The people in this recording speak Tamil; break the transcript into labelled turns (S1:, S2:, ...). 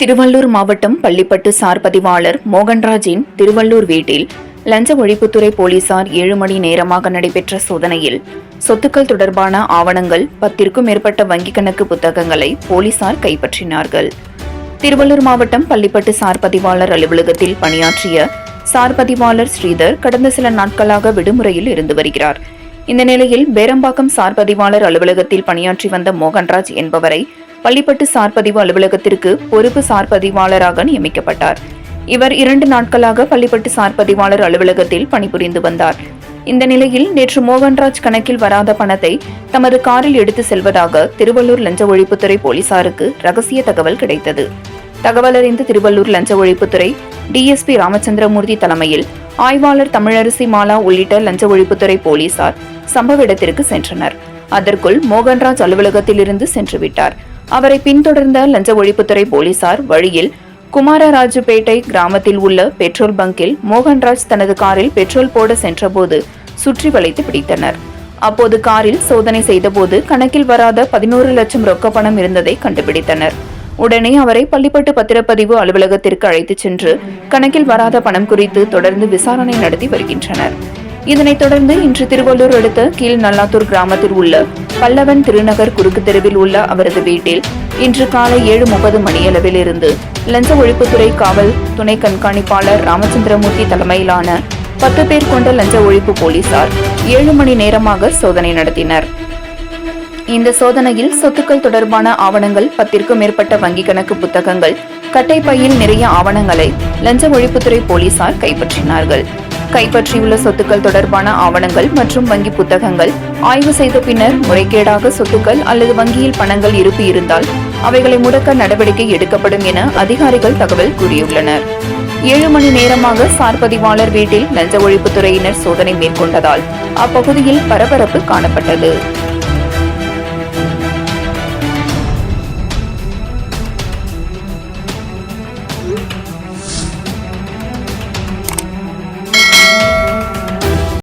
S1: திருவள்ளூர் மாவட்டம் பள்ளிப்பட்டு சார் பதிவாளர் மோகன்ராஜின் திருவள்ளூர் வீட்டில் லஞ்ச ஒழிப்புத்துறை போலீசார் ஏழு மணி நேரமாக நடைபெற்ற சோதனையில் சொத்துக்கள் தொடர்பான ஆவணங்கள் பத்திற்கும் மேற்பட்ட வங்கிக் கணக்கு புத்தகங்களை போலீசார் கைப்பற்றினார்கள். திருவள்ளூர் மாவட்டம் பள்ளிப்பட்டு சார் பதிவாளர் அலுவலகத்தில் பணியாற்றிய சார் பதிவாளர் ஸ்ரீதர் கடந்த சில நாட்களாக விடுமுறையில் இருந்து வருகிறார். இந்த நிலையில் பேரம்பாக்கம் சார் பதிவாளர் அலுவலகத்தில் பணியாற்றி வந்த மோகன்ராஜ் என்பவரை பள்ளிப்பட்டு சார்பதிவு அலுவலகத்திற்கு பொறுப்பு சார்பதிவாளராக நியமிக்கப்பட்டார். இவர் இரண்டு நாட்களாக பள்ளிப்பட்டு சார்பதிவாளர் அலுவலகத்தில் பணிபுரிந்து வந்தார். இந்த நிலையில் நேற்று மோகன்ராஜ் கணக்கில் வராத பணத்தை தமது காரில் எடுத்து செல்வதாக திருவள்ளூர் லஞ்ச ஒழிப்புத்துறை போலீசாருக்கு ரகசிய தகவல் கிடைத்தது. தகவல் அறிந்த திருவள்ளூர் லஞ்ச ஒழிப்புத்துறை டிஎஸ்பி ராமச்சந்திரமூர்த்தி தலைமையில் ஆய்வாளர் தமிழரசி மாலா உள்ளிட்ட லஞ்ச ஒழிப்புத்துறை போலீசார் சம்பவ இடத்திற்கு சென்றனர். அதற்குள் மோகன்ராஜ் அலுவலகத்திலிருந்து சென்றுவிட்டார். அவரை பின்தொடர்ந்த லஞ்ச ஒழிப்புத்துறை போலீசார் வழியில் குமாரராஜுபேட்டை கிராமத்தில் உள்ள பெட்ரோல் பங்கில் மோகன்ராஜ் தனது காரில் பெட்ரோல் போட சென்றபோது சுற்றி வளைத்து பிடித்தனர். அப்போது காரில் சோதனை செய்தபோது கணக்கில் வராத பதினோரு லட்சம் ரொக்க பணம் இருந்ததை கண்டுபிடித்தனர். உடனே அவரை பள்ளிப்பட்டு பத்திரப்பதிவு அலுவலகத்திற்கு அழைத்துச் சென்று கணக்கில் வராத பணம் குறித்து தொடர்ந்து விசாரணை நடத்தி வருகின்றனர். இதனைத் தொடர்ந்து இன்று திருவள்ளூர் அடுத்த கீழ் நல்லாத்தூர் கிராமத்தில் உள்ள பல்லவன் திருநகர் குறுக்கு தெருவில் உள்ள அவரது வீட்டில் இன்று காலை ஏழு முப்பது மணியளவில் இருந்து லஞ்ச ஒழிப்புத்துறை காவல் துணை கண்காணிப்பாளர் ராமச்சந்திரமூர்த்தி தலைமையிலான பத்து பேர் கொண்ட லஞ்ச ஒழிப்பு போலீசார் ஏழு மணி நேரமாக சோதனை நடத்தினர். இந்த சோதனையில் சொத்துக்கள் தொடர்பான ஆவணங்கள் பத்திற்கும் மேற்பட்ட வங்கிக் கணக்கு புத்தகங்கள் கட்டைப்பையில் நிறைய ஆவணங்களை லஞ்ச ஒழிப்புத்துறை போலீசார் கைப்பற்றினார்கள். கைப்பற்றியுள்ள சொத்துக்கள் தொடர்பான ஆவணங்கள் மற்றும் வங்கி புத்தகங்கள் ஆய்வு செய்த பின்னர் முறைகேடாக சொத்துக்கள் அல்லது வங்கியில் பணங்கள் இருப்பு இருந்தால் அவைகளை முடக்க நடவடிக்கை எடுக்கப்படும் என அதிகாரிகள் தகவல் கூறியுள்ளனர். ஏழு மணி நேரமாக சார்பதிவாளர் வீட்டில் லஞ்ச ஒழிப்புத்துறையினர் சோதனை மேற்கொண்டதால் அப்பகுதியில் பரபரப்பு காணப்பட்டது.